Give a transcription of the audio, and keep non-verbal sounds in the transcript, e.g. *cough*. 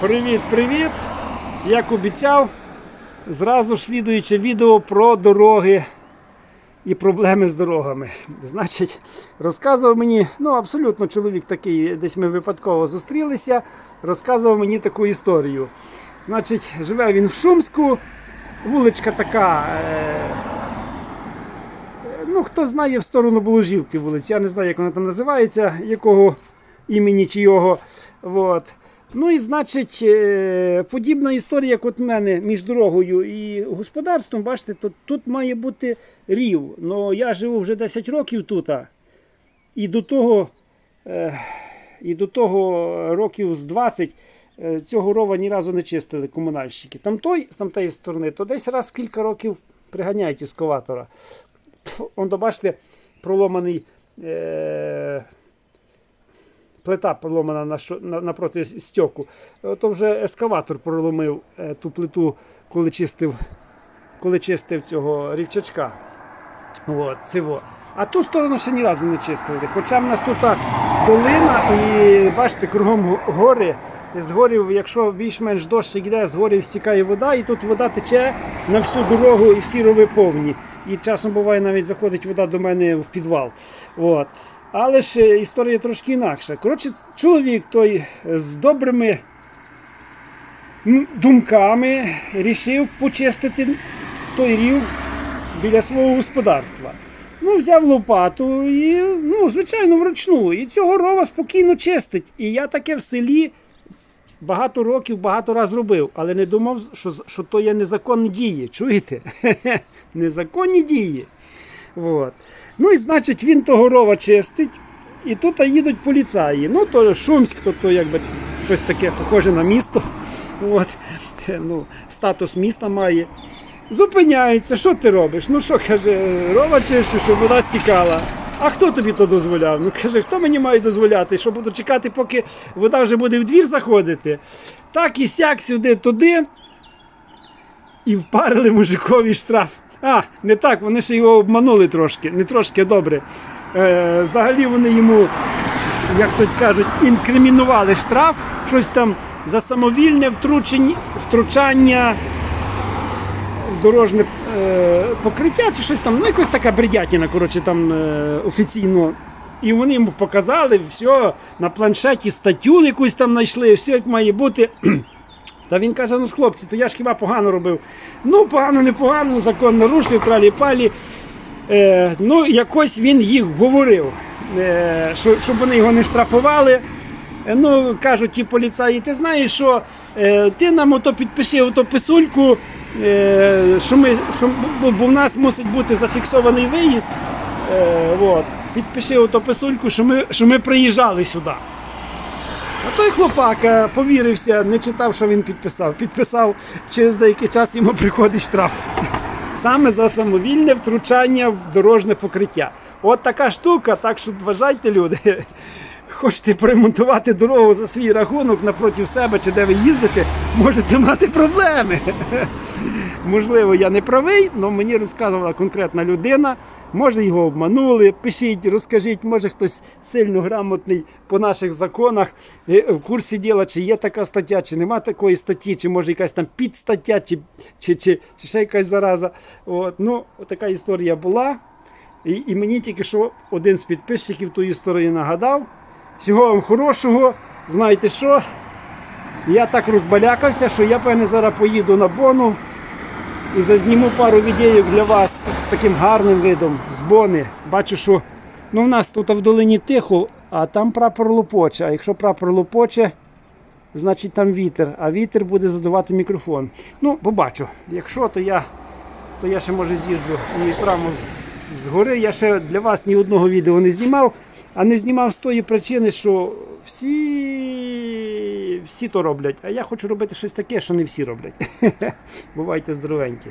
Привіт-привіт! Як обіцяв, зразу ж слідуюче відео про дороги і проблеми з дорогами. Значить, розказував мені, ну абсолютно чоловік такий, десь ми випадково зустрілися, розказував мені таку історію. Значить, живе він в Шумську, вуличка така. Е- Ну, хто знає в сторону Боложівки вулиці, я не знаю, як вона там називається, якого імені чи його. От. Ну і значить, е, подібна історія, як от в мене між дорогою і господарством, бачите, тут, тут має бути рів. Ну я живу вже 10 років тут. І до того, е, і до того років з 20 е, цього рова ні разу не чистили комунальщики. Там той, з тамтеї сторони, то десь раз кілька років приганяють ескаватора. Он, бачите, проломаний. Плита проломана на, що- на, напроти стьоку. То вже ескаватор проломив е, ту плиту, коли чистив, коли чистив цього рівчачка. От, цього. А ту сторону ще ні разу не чистили. Хоча в нас тут долина і бачите, кругом гори. З горів, якщо більш-менш дощ йде, з горів стікає вода, і тут вода тече на всю дорогу і всі рови повні. І часом буває навіть заходить вода до мене в підвал. От. Але ж е, історія трошки інакша. Коротше, чоловік той е, з добрими думками рішив почистити той рів біля свого господарства. Ну, взяв лопату і, ну, звичайно, вручну. І цього рова спокійно чистить. І я таке в селі багато років, багато разів робив, але не думав, що, що то є незаконні дії. Чуєте? *laughs* Незаконні дії. От. Ну і значить він того рова чистить, і тут їдуть поліцаї. Ну, то Шумськ, то, то якби щось таке похоже на місто. От. Ну, статус міста має. Зупиняється, що ти робиш? Ну що, каже, рова чищу, щоб вода стікала. А хто тобі то дозволяв? Ну каже, хто мені має дозволяти, що буду чекати, поки вода вже буде в двір заходити. Так і сяк сюди, туди. І впарили мужикові штраф. А, не так, вони ще його обманули трошки, не трошки добре. Е, взагалі вони йому, як тут кажуть, інкримінували штраф, щось там за самовільне втручання в дорожне е, покриття чи щось там, ну якось така бредятіна, коротше, там е, офіційно. І вони йому показали все на планшеті статтю якусь там знайшли, все як має бути. Та він каже: ну ж хлопці, то я ж хіба погано робив. Ну, погано, не погано, закон нарушив, тралі-палі. Е, ну, якось він їх говорив, е, що, щоб вони його не штрафували. Е, Ну, кажуть ті поліцаї, ти знаєш, що е, ти нам ото підпиши ото писульку, е, що ми, що, бо в нас мусить бути зафіксований виїзд. Е, от, підпиши ото писульку, що ми, що ми приїжджали сюди. Той хлопак е, повірився, не читав, що він підписав. Підписав, через деякий час йому приходить штраф. Саме за самовільне втручання в дорожне покриття. От така штука, так що вважайте, люди. Хочете поремонтувати дорогу за свій рахунок напроти себе чи де ви їздите, можете мати проблеми. *laughs* Можливо, я не правий, але мені розказувала конкретна людина. Може його обманули. Пишіть, розкажіть, може хтось сильно грамотний по наших законах е, в курсі діла, чи є така стаття, чи нема такої статті, чи може якась там підстаття, чи, чи, чи, чи ще якась зараза. От, ну, така історія була. І, і мені тільки що один з підписчиків ту історію нагадав. Всього вам хорошого. Знаєте що? Я так розбалякався, що я певне зараз поїду на бону і зазніму пару відеїв для вас з таким гарним видом, з бони. Бачу, що ну, в нас тут в долині тихо, а там прапор лопоче. А якщо прапор лопоче, значить там вітер, а вітер буде задувати мікрофон. Ну, побачу. Якщо, то я, то я ще може з'їжджу і прямо з, з гори. Я ще для вас ні одного відео не знімав, а не знімав з тої причини, що всі, всі то роблять. А я хочу робити щось таке, що не всі роблять. *laughs* Бувайте здоровенькі.